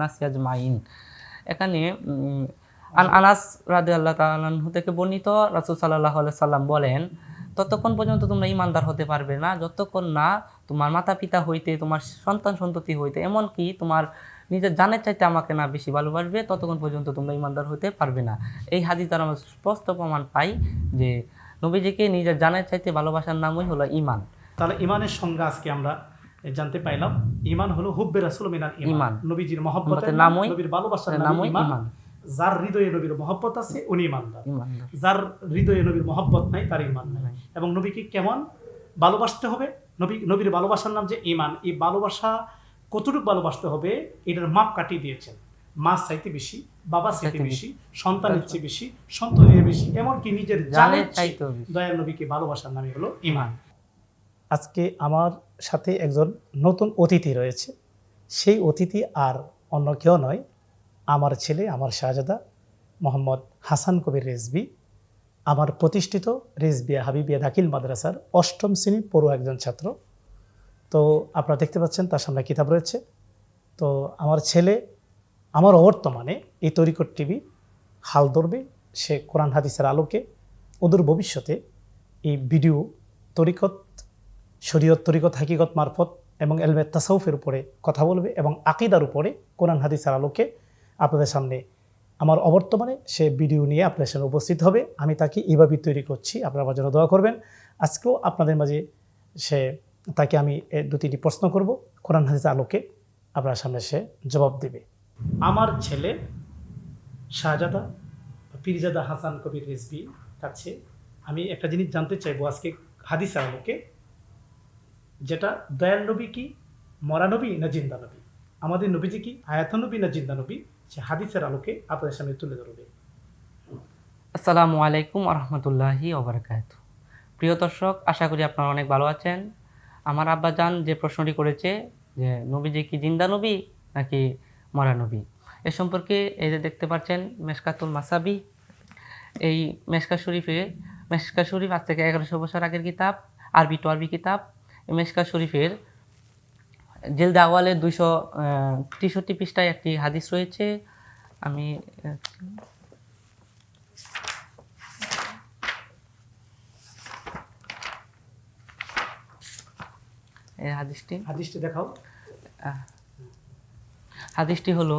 নাসি আজমাইন। এখানে থেকে বর্ণিত রাসূল সাল্লাম বলেন, ততক্ষণ পর্যন্ত তোমরা ইমানদার হতে পারবে না, যতক্ষণ না তোমার মাতা পিতা হইতে, তোমার সন্তান সন্ততি হইতে, এমনকি তোমার নিজের জানের চাইতে আমাকে না বেশি ভালোবাসবে ততক্ষণ পর্যন্ত তোমরা ইমানদার হতে পারবে না। এই হাদিস দ্বারা আমরা স্পষ্ট প্রমাণ পাই যে নবীজিকে নিজের জানের চাইতে ভালোবাসার নামই হলো ইমান তাহলে ইমানের সংজ্ঞা আজকে আমরা জানতে পাইলাম ইমান হলো হুব্বে রাসূল মিনাল ইমান নবীজির মহব্বতের নামই- নবীর ভালোবাসার নামই ইমান যার হৃদয়ে নবীর মহব্বত আছে উনি ইমানদার যার হৃদয়ে নবীর মহব্বত নাই তার ইমান নাই। এবং নবীকে কেমন ভালোবাসতে হবে? নবী নবীর ভালোবাসার নাম যে ইমান এই ভালোবাসা কতটুকু ভালোবাসতে হবে এটার মাপ কাটিয়ে দিয়েছেন। মা চাইতে বেশি বাবা চাইতে চাইতে বেশি সন্তানের চেয়ে বেশি সন্তানের বেশি এমনকি নিজের জানের চাইতেও দয়াল নবীকে ভালোবাসার নামে হলো ইমান আজকে আমার সাথে একজন নতুন অতিথি রয়েছে। সেই অতিথি আর অন্য কেউ নয় আমার ছেলে আমার শাহজাদা মোহাম্মদ হাসান কবির রেজবি আমার প্রতিষ্ঠিত রেজবিয়া হাবিবিয়া দাখিল মাদ্রাসার অষ্টম শ্রেণির পড়ুয়া একজন ছাত্র। তো আপনারা দেখতে পাচ্ছেন, তার সামনে কিতাব রয়েছে। তো আমার ছেলে, আমার অবর্তমানে এই তরিকট টিভি হাল ধরবে, সে কোরআন হাদিসের আলোকে। অদূর ভবিষ্যতে এই ভিডিও তরিকত, শরীয়ত তরিকত, হাকিকত মারফত এবং এলমে তাসাউফের উপরে কথা বলবে এবং আকিদার উপরে কোরআন হাদিসের আলোকে আপনাদের সামনে আমার অবর্তমানে সে ভিডিও নিয়ে আপনাদের সামনে উপস্থিত হবে। আমি তাকে এইভাবেই তৈরি করছি, আপনারা আমার জন্য দোয়া করবেন। আজকেও আপনাদের মাঝে সে তাকে আমি দু তিনটি প্রশ্ন করব। কোরআন হাদিসের আলোকে আপনার সামনে সে জবাব দেবে। আমার ছেলে শাহজাদা পীরজাদা হাসান কবির রেসবি কাছে আমি একটা জিনিস জানতে চাইব আজকে হাদিসের আলোকে যেটা দয়াল নবী কি মরা নবী না জিন্দা নবী? আমাদের নবীজি কি আয়াত নবী না জিন্দা নবী? সে হাদিসের আলোকে আপনাদের সামনে তুলে ধরবে। আসসালামু আলাইকুম রহমতুল্লাহি ওবরাকাত প্রিয় দর্শক আশা করি আপনারা অনেক ভালো আছেন। আমার আব্বা যান যে প্রশ্নটি করেছে যে, নবীজি কি জিন্দা নবী নাকি মরা নবী? এ সম্পর্কে এই যে দেখতে পাচ্ছেন মেশকাতুল মাসাবি, এই মেশকা শরীফে, মেশকা শরীফ আজ থেকে এগারোশো বছর আগের কিতাব, আরবি টু আরবি কিতাব। মেশকা শরীফের জেলদা আওয়ালের দুইশো তেষট্টি পৃষ্ঠায় একটি হাদিস রয়েছে। আমি এই হাদিসটি। হাদিসটি দেখাও। হাদিসটি হলো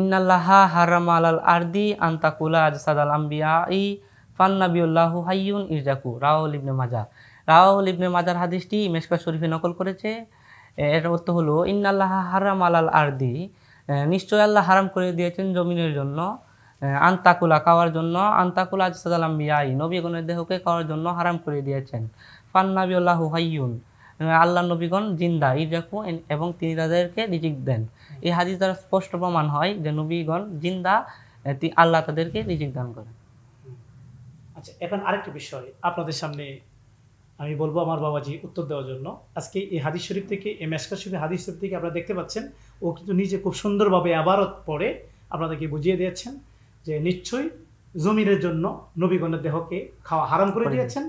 ইন্নাল্লাহা হারাম আলাল আরদি আন্তাকুলা আজসাদাল আম্বিয়া ই ফান্নাবিউল্লাহু হাইয়ুন ইরজাকু। রাহুল ইবনে মাজা। রাহুল ইবনে মাজার হাদিসটি মেশকা শরীফে নকল করেছে। এর অর্থ হলো ইন্নাল্লাহা হারাম আলাল আরদি নিশ্চয় আল্লাহ হারাম করে দিয়েছেন জমিনের জন্য আন্তাকুলা খাওয়ার জন্য আন্তাকুলা আজসাদাল আম্বিয়া ই নবীগণের দেহকে খাওয়ার জন্য হারাম করে দিয়েছেন। ফান্নাবিউল্লাহু হাইয়ুন। আল্লাহ নবীগণ জিন্দা ইরাকু এবং তিনি তাদেরকে রিজিক দেন। এই হাদিস দ্বারা স্পষ্ট প্রমাণ হয় যে নবীগণ জিন্দা আল্লাহ তাদেরকে রিজিক দান করেন। আচ্ছা এখন আরেকটা বিষয় আপনাদের সামনে আমি বলব আমার বাবাজি উত্তর দেওয়ার জন্য। আজকে এই হাদিস শরীফ থেকে এই মেসকা শরীফ হাদিস শরীফ থেকে আপনারা দেখতে পাচ্ছেন ও কিন্তু নিজে খুব সুন্দরভাবে আবারত পড়ে আপনাদেরকে বুঝিয়ে দিয়েছেন যে নিশ্চয়ই জমিনের জন্য নবীগণের দেহকে খাওয়া হারাম করে দিয়েছেন।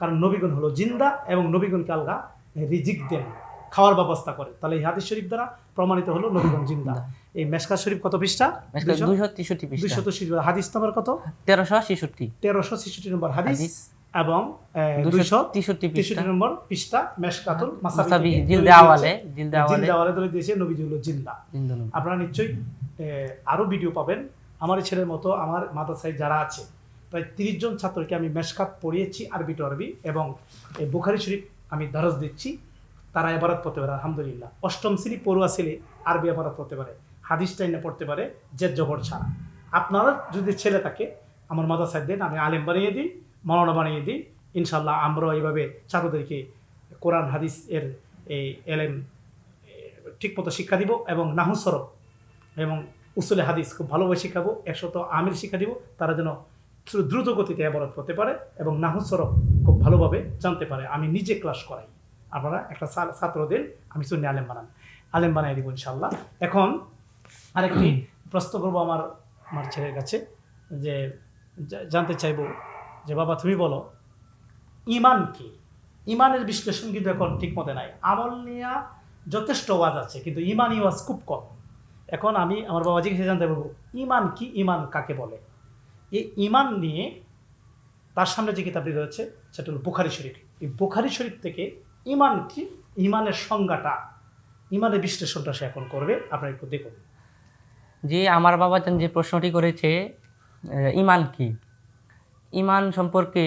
কারণ নবীগণ হলো জিন্দা এবং নবীগণকে আলগা রিজিক দেন খাওয়ার ব্যবস্থা করে। তাহলে এই হাদিস শরীফ দ্বারা প্রমাণিত হলো নবীগণ জিন্দা। এই মেসকা শরীফ কত পৃষ্ঠা? দুইশো তেষট্টি হাদিস নম্বর কত? তেরোশো ছেষট্টি। তেরোশো ছেষট্টি নম্বর হাদিস এবং দুইশো তেষট্টি তেষট্টি নম্বর পৃষ্ঠা মেশকাতুল মাসাবি মাসাবি জিলদে আওয়ালে জিলদে আওয়ালে। জিন্দা আওয়ালে ধরে দিয়েছে নবীজি হলো জিন্দা। আপনারা নিশ্চয়ই আহ, আরও ভিডিও পাবেন। আমার ছেলের মতো আমার মাদ্রাসায় যারা আছে প্রায় তিরিশ জন ছাত্রকে আমি মেশকাত পড়িয়েছি, আরবি টু আরবি, এবং এই বুখারি শরীফ আমি দরজ দিচ্ছি। তারা এবারত পড়তে পারে, আলহামদুলিল্লাহ। অষ্টম শ্রেণি পড়ুয়া ছেলে আরবি এবারত পড়তে পারে হাদিস টাইনে পড়তে পারে, জেদ জবর ছাড়া। আপনারা যদি ছেলে থাকে, আমার মাদ্রাসায় দেন, আমি আলেম বানিয়ে দিই, মৌলানা বানিয়ে দিই ইনশাল্লাহ আমরাও এইভাবে ছাত্রদেরকে কোরআন, হাদিস এর এই এলেম ঠিকমতো শিক্ষা দিব এবং নাহুসরব এবং উসুলে হাদিস খুব ভালোভাবে শিখাবো, একশত আমির শিক্ষা দিব, তারা যেন দ্রু- দ্রুত গতিতে অবরোধ হতে পারে এবং নাহুসরব খুব ভালোভাবে জানতে পারে, আমি নিজে ক্লাস করাই। আপনারা একটা ছাত্রদের আমি সুন্নি আলেম বানান। আলেম বানাই দিব ইনশাল্লাহ এখন আরেকটি প্রশ্ন করব আমার আমার ছেলের কাছে, যে জানতে চাইব যে, বাবা, তুমি বলো, ইমান কি? ইমানের বিশ্লেষণ কিন্তু এখন ঠিক মতো নাই। আমল নিয়ে যথেষ্ট ওয়াজ আছে, কিন্তু ইমানই ওয়াজ খুব কম। এখন আমি, আমার বাবা জিজ্ঞেসে জানতে পারব, ইমান কি, ইমান কাকে বলে? এই ইমান নিয়ে তার সামনে যে কিতাবটি রয়েছে, সেটা হল বুখারি শরীফ। এই বুখারি শরীফ থেকে ইমান কি ইমানের সংজ্ঞাটা, ইমানের বিশ্লেষণটা সে এখন করবে। আপনারা একটু দেখুন। যে আমার বাবাজান যে প্রশ্নটি করেছে ইমান কি? ইমান সম্পর্কে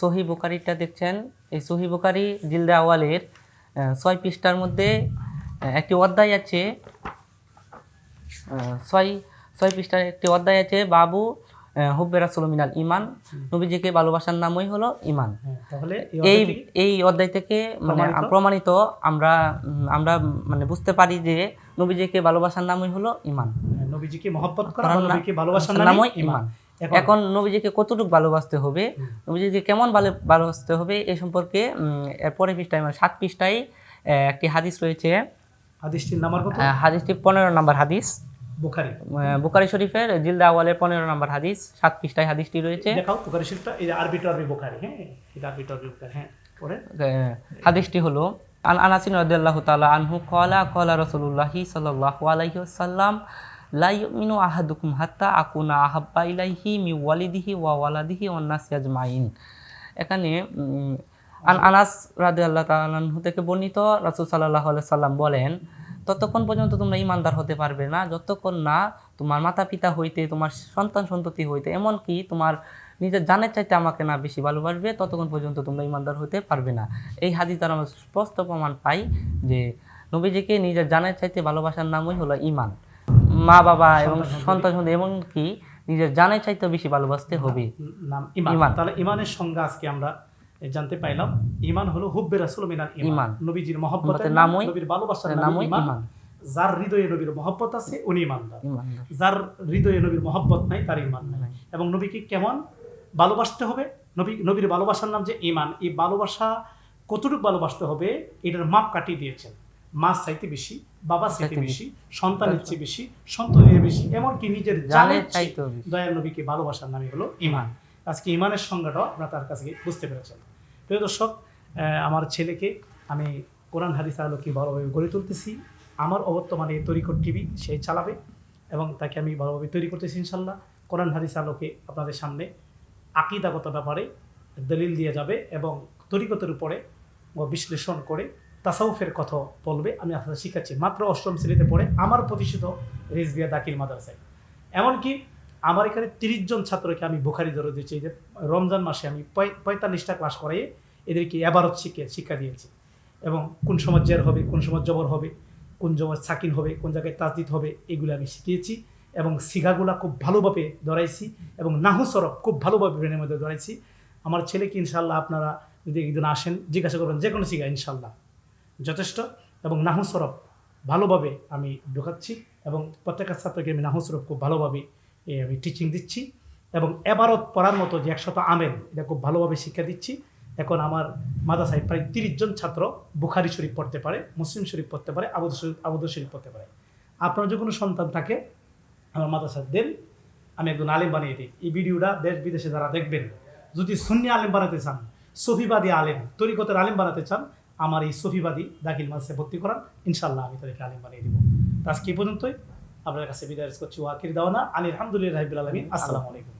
সহি বুকারিটা দেখছেন। এই সহি বুকারি জিলদা আওয়ালের ছয় পৃষ্ঠার মধ্যে একটি অধ্যায় আছে ছয় ছয় পৃষ্ঠার একটি অধ্যায় আছে, বাবু হুব্বে রাসুল মিনাল ইমান নবীজিকে ভালোবাসার নামই হলো ইমান হ্যাঁ, তাহলে এই এই অধ্যায় থেকে- মানে প্রমাণিত? আমরা আমরা মানে বুঝতে পারি যে নবীজিকে ভালোবাসার নামই হলো ইমান হ্যাঁ, নবীজিকে মহব্বত করা নবীকে ভালোবাসার নামই ইমান। এখন নবীজিকে কতটুকু ভালোবাসতে হবে। নবীজিকে কেমন ভালো ভালোবাসতে হবে এই সম্পর্কে উম, এর পরের পৃষ্ঠায় মানে সাত পৃষ্ঠায় একটি হাদিস রয়েছে। হাদিসটির নাম্বার কত? হাদিসটি পনেরো নাম্বার হাদিস। বুখারি। বুখারী শরীফের জিলদা আওয়ালের পনেরো নম্বর হাদিস সাত পৃষ্ঠায় হাদিসটি রয়েছে। দেখাও বুখারি শরীফটা এই আরবি বুখারি হ্যাঁ? এটা আরবি বুখারি হ্যাঁ হাদিসটি হলো আন আনাসিন রাদিয়াল্লাহু তাআলা আনহু ক্বালা ক্বালা রাসূলুল্লাহি সাল্লাল্লাহু আলাইহি ওয়াসাল্লাম লা ইউমিনু আহাদুকুম হাত্তা আকুনা আহাব্বা ইলাইহি মি ওয়ালিদিহি ওয়া ওয়ালাদিহি ওয়ান নাসি আজমাইন। এখানে আন আনাস রাদিয়াল্লাহু তাআলা আনহু থেকে বর্ণিত রাসূল সাল্লাল্লাহু আলাইহি সাল্লাম বলেন ততক্ষণ পর্যন্ত তোমরা ইমানদার হতে পারবে না। যতক্ষণ না তোমার মাতা পিতা হইতে তোমার সন্তান সন্ততি হইতে এমনকি তোমার নিজের জানের চাইতে আমাকে না বেশি ভালোবাসবে ততক্ষণ পর্যন্ত তোমরা ইমানদার হতে পারবে না। এই হাদিস দ্বারা আমরা স্পষ্ট প্রমাণ পাই যে নবীজিকে নিজের জানের চাইতে ভালোবাসার নামই হলো ইমান। মা বাবা এবং সন্তান সন্ততি এমনকি নিজের জানের চাইতে বেশি ভালোবাসতে হবে। ইমান। ইমান। তাহলে ইমানের সংজ্ঞা আজকে আমরা জানতে পাইলাম ইমান হলো হুব্বে রাসূল মিনাল ইমান। নবীজির মহব্বতের মহব্বতের নাম নামই- নবীর ভালোবাসার নামই ইমান। যার হৃদয়ে নবীর মহব্বত আছে উনি ইমানদার যার হৃদয়ে নবীর মহব্বত নাই তার ইমান নাই। এবং নবীকে কেমন? ভালোবাসতে হবে? নবী নবীর ভালোবাসার নাম যে ইমান এই ভালোবাসা কতটুকু ভালোবাসতে হবে? এটার মাপ কাটিয়ে দিয়েছেন। মা চাইতে বেশি বাবা চাইতে বেশি সন্তানের চেয়ে বেশি সন্তানের বেশি। এমনকি নিজের জানের জানের। দয়াল নবীকে ভালোবাসার নামই হলো ইমান আজকে ইমানের সংজ্ঞাটাও আপনারা তার কাছে বুঝতে পেরেছেন। প্রিয় দর্শক আমার ছেলেকে আমি কোরআন, হাদিস, আলোকে ভালোভাবে গড়ে তুলতেছি। আমার অবর্তমানে তরিকট টিভি সে চালাবে এবং তাকে আমি ভালোভাবে তৈরি করতেছি ইনশাল্লাহ কোরআন, হাদিস, আলোকে আপনাদের সামনে আকিদাগত ব্যাপারে দলিল দিয়ে যাবে এবং তরিকতের উপরে বিশ্লেষণ করে তাসাউফের কথা বলবে। আমি আপনাদের শিখাচ্ছি। মাত্র অষ্টম শ্রেণীতে পড়ে আমার প্রতিষ্ঠিত রেজবিয়া দাখিল মাদ্রাসায়। এমনকি আমার এখানে তিরিশ জন ছাত্রকে আমি বুখারি ধরে দিয়েছি। যে রমজান মাসে আমি পঁয়তাল্লিশটা ক্লাস করাইয়ে এদেরকে এবারত শিখে, শিক্ষা দিয়েছি। এবং কোন সময় জের হবে, কোন সময় জবর হবে, কোন সময় সাকিন হবে, কোন জায়গায় তাজদিদ হবে, এগুলো আমি শিখিয়েছি এবং সিগাগুলা খুব ভালোভাবে ধরাইছি এবং নাহু সরব খুব ভালোভাবে ব্রেনের মধ্যে ধরাইছি। আমার ছেলেকে ইনশাল্লাহ আপনারা যদি একদিন আসেন, জিজ্ঞাসা করবেন যে কোনো সিগা ইনশাল্লাহ যথেষ্ট এবং নাহু সরব ভালোভাবে আমি ঢোকাচ্ছি এবং প্রত্যেকটা ছাত্রকে আমি নাহু সরব খুব ভালোভাবে আমি টিচিং দিচ্ছি এবং এবারত পড়ার মতো যে একশত আমেল, এটা খুব ভালোভাবে শিক্ষা দিচ্ছি। এখন আমার মাদ্রাসায় প্রায় তিরিশ জন ছাত্র বুখারি শরীফ পড়তে পারে, মুসলিম শরীফ পড়তে পারে আবুদ শরীফ আবুদ শরীফ পড়তে পারে। আপনার যে কোনো সন্তান থাকে, আমার মাদ্রাসায় দেন আমি একজন আলেম বানিয়ে দিই। এই ভিডিওটা দেশ বিদেশে যারা দেখবেন, যদি সুন্নি আলেম বানাতে চান, সফিবাদী আলেম, তরিকতের আলেম বানাতে চান, আমার এই সফিবাদী দাখিল মাদ্রাসায় ভর্তি করান ইনশাল্লাহ আমি তাদেরকে আলেম বানিয়ে দিব। আজকে এই পর্যন্তই। আপনার কাছে বিদায় করছি ওয়াকির দাওয়ানা। আলী আলহামদুলিল্লাহ রাহিবুল আসসালামু আলাইকুম।